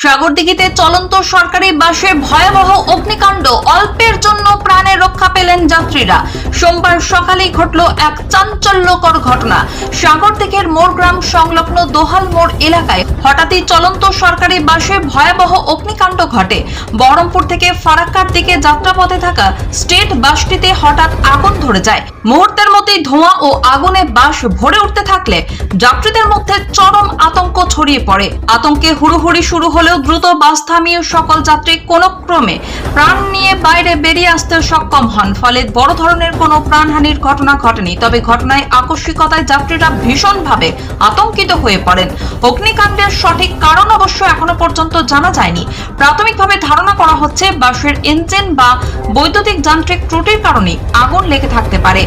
সাগরদিঘিতে চলন্ত সরকারি বাসে ভয়াবহ অগ্নিকাণ্ড অল্পের জন্য প্রাণে রক্ষা পেলেন যাত্রীরা। সোমবার সকালেই ঘটল এক চাঞ্চল্যকর ঘটনা। সাগর সাগরদিঘির মোড়গ্রাম সংলগ্ন দোহাল মোড় এলাকায় হঠাৎই চলন্ত সরকারি বাসে ভয়াবহ অগ্নিকাণ্ড ঘটে। বহরমপুর থেকে ফারাক্কার দিকে যাত্রাপথে থাকা স্টেট বাসটিতে হঠাৎ আগুন ধরে যায়। মুহূর্তের মধ্যেই ধোঁয়া ও আগুনে বাস ভরে উঠতে থাকলে যাত্রীদের মধ্যে চরম আতঙ্ক ছড়িয়ে পড়ে। আতঙ্কে হুড়োহুড়ি শুরু হলেও দ্রুত বাস থামিয়ে সকল যাত্রী কোনো ক্রমে প্রাণ নিয়ে বাইরে বেরিয়ে আসতে সক্ষম হন। ফলে বড় ধরনের কোনো প্রাণহানির ঘটনা ঘটেনি, তবে ঘটনায় আকস্মিকতায় যাত্রীরা ভীষণভাবে আতঙ্কিত হয়ে পড়েন। অগ্নিকাণ্ডের সঠিক কারণ অবশ্য এখনও পর্যন্ত জানা যায়নি। প্রাথমিকভাবে ধারণা করা হচ্ছে বাসের ইঞ্জিন বা বৈদ্যুতিক যান্ত্রিক ত্রুটির কারণে আগুন লেগে থাকতে পারে।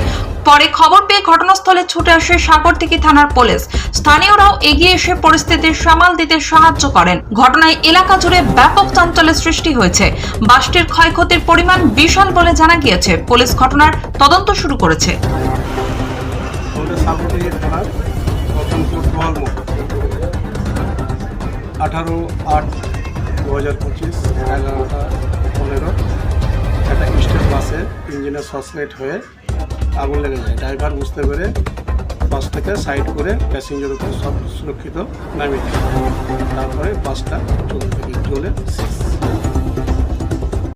পরে খবর পেয়ে ঘটনাস্থলে ছুটে আসে সাগরদিঘি থানার পুলিশ। স্থানীয়রাও এগিয়ে এসে পরিস্থিতি সামাল দিতে সাহায্য করেন। ঘটনায় এলাকা জুড়ে ব্যাপক চাঞ্চল্যের সৃষ্টি হয়েছে। বাসটির ক্ষয়ক্ষতির পরিমাণ বিশাল বলে জানা গিয়েছে। পুলিশ ঘটনার তদন্ত শুরু করেছে। আঠারো আট দু হাজার পঁচিশ এগারোটা পনেরো। একটা স্টেট বাসে ইঞ্জিনের সসলাইট হয়ে আগুন লেগে যায়। ড্রাইভার বুঝতে পেরে বাস থেকে সাইড করে প্যাসেঞ্জার উপর সব সুরক্ষিত নামিয়ে তারপরে বাসটা চলতে থাকে। চলে